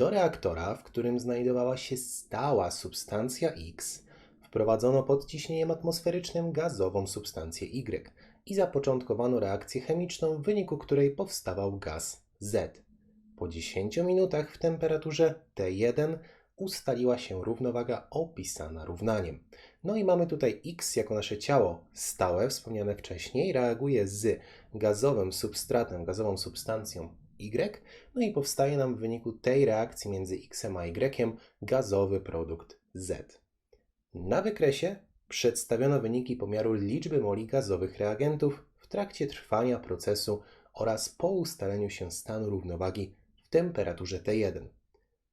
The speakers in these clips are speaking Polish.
Do reaktora, w którym znajdowała się stała substancja X, wprowadzono pod ciśnieniem atmosferycznym gazową substancję Y i zapoczątkowano reakcję chemiczną, w wyniku której powstawał gaz Z. Po 10 minutach w temperaturze T1 ustaliła się równowaga opisana równaniem. No i mamy tutaj X jako nasze ciało stałe, wspomniane wcześniej, reaguje z gazowym substratem, gazową substancją Y, no i powstaje nam w wyniku tej reakcji między X a Y gazowy produkt Z. Na wykresie przedstawiono wyniki pomiaru liczby moli gazowych reagentów w trakcie trwania procesu oraz po ustaleniu się stanu równowagi w temperaturze T1.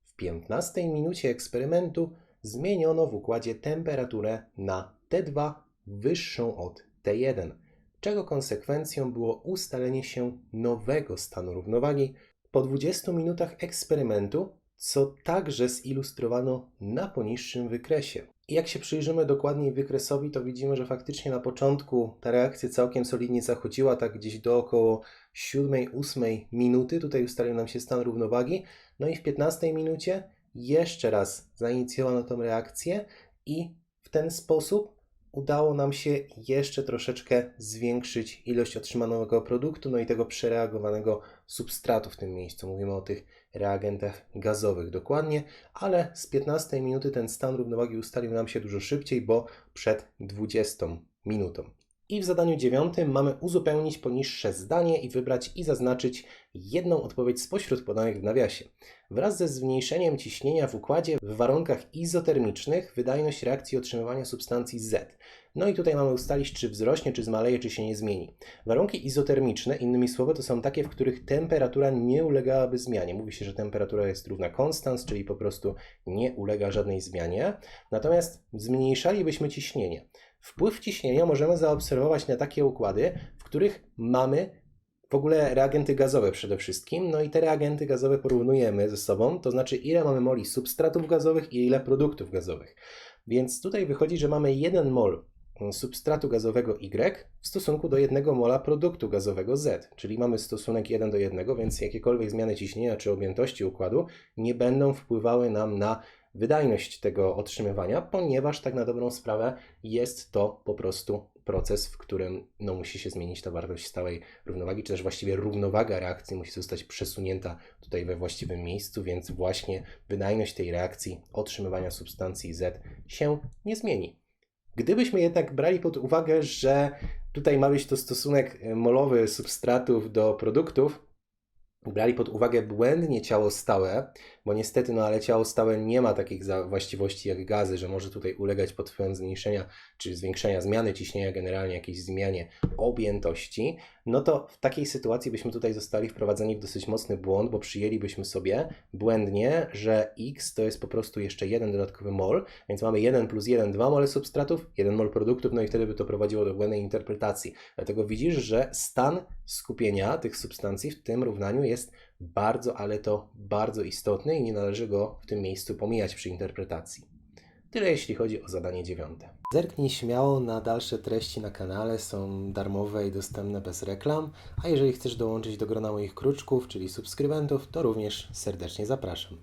W 15 minucie eksperymentu zmieniono w układzie temperaturę na T2 wyższą od T1, czego konsekwencją było ustalenie się nowego stanu równowagi po 20 minutach eksperymentu, co także zilustrowano na poniższym wykresie. I jak się przyjrzymy dokładniej wykresowi, to widzimy, że faktycznie na początku ta reakcja całkiem solidnie zachodziła, tak gdzieś do około 7-8 minuty. Tutaj ustalił nam się stan równowagi. No i w 15 minucie jeszcze raz zainicjowano tą reakcję i w ten sposób udało nam się jeszcze troszeczkę zwiększyć ilość otrzymanego produktu, no i tego przereagowanego substratu w tym miejscu. Mówimy o tych reagentach gazowych dokładnie, ale z 15 minuty ten stan równowagi ustalił nam się dużo szybciej, bo przed 20 minutą. I w zadaniu dziewiątym mamy uzupełnić poniższe zdanie i wybrać i zaznaczyć jedną odpowiedź spośród podanych w nawiasie. Wraz ze zmniejszeniem ciśnienia w układzie w warunkach izotermicznych wydajność reakcji otrzymywania substancji Z. No i tutaj mamy ustalić, czy wzrośnie, czy zmaleje, czy się nie zmieni. Warunki izotermiczne, innymi słowy, to są takie, w których temperatura nie ulegałaby zmianie. Mówi się, że temperatura jest równa konstans, czyli po prostu nie ulega żadnej zmianie. Natomiast zmniejszalibyśmy ciśnienie. Wpływ ciśnienia możemy zaobserwować na takie układy, w których mamy w ogóle reagenty gazowe przede wszystkim. No i te reagenty gazowe porównujemy ze sobą, to znaczy ile mamy moli substratów gazowych i ile produktów gazowych. Więc tutaj wychodzi, że mamy 1 mol substratu gazowego Y w stosunku do 1 mola produktu gazowego Z, czyli mamy stosunek 1 do 1, więc jakiekolwiek zmiany ciśnienia czy objętości układu nie będą wpływały nam na wydajność tego otrzymywania, ponieważ tak na dobrą sprawę jest to po prostu proces, w którym no, musi się zmienić ta wartość stałej równowagi, czy też właściwie równowaga reakcji musi zostać przesunięta tutaj we właściwym miejscu, więc właśnie wydajność tej reakcji otrzymywania substancji Z się nie zmieni. Gdybyśmy jednak brali pod uwagę, że tutaj ma być to stosunek molowy substratów do produktów, brali pod uwagę błędnie ciało stałe, bo niestety, no ale ciało stałe nie ma takich właściwości jak gazy, że może tutaj ulegać pod wpływem zmniejszenia czy zwiększenia zmiany ciśnienia, generalnie jakiejś zmianie objętości, no to w takiej sytuacji byśmy tutaj zostali wprowadzeni w dosyć mocny błąd, bo przyjęlibyśmy sobie błędnie, że x to jest po prostu jeszcze jeden dodatkowy mol, więc mamy 1 plus 1, 2 mole substratów, 1 mol produktów, no i wtedy by to prowadziło do błędnej interpretacji. Dlatego widzisz, że stan skupienia tych substancji w tym równaniu jest bardzo, ale to bardzo istotny i nie należy go w tym miejscu pomijać przy interpretacji. Tyle jeśli chodzi o zadanie dziewiąte. Zerknij śmiało na dalsze treści na kanale, są darmowe i dostępne bez reklam, a jeżeli chcesz dołączyć do grona moich kruczków, czyli subskrybentów, to również serdecznie zapraszam.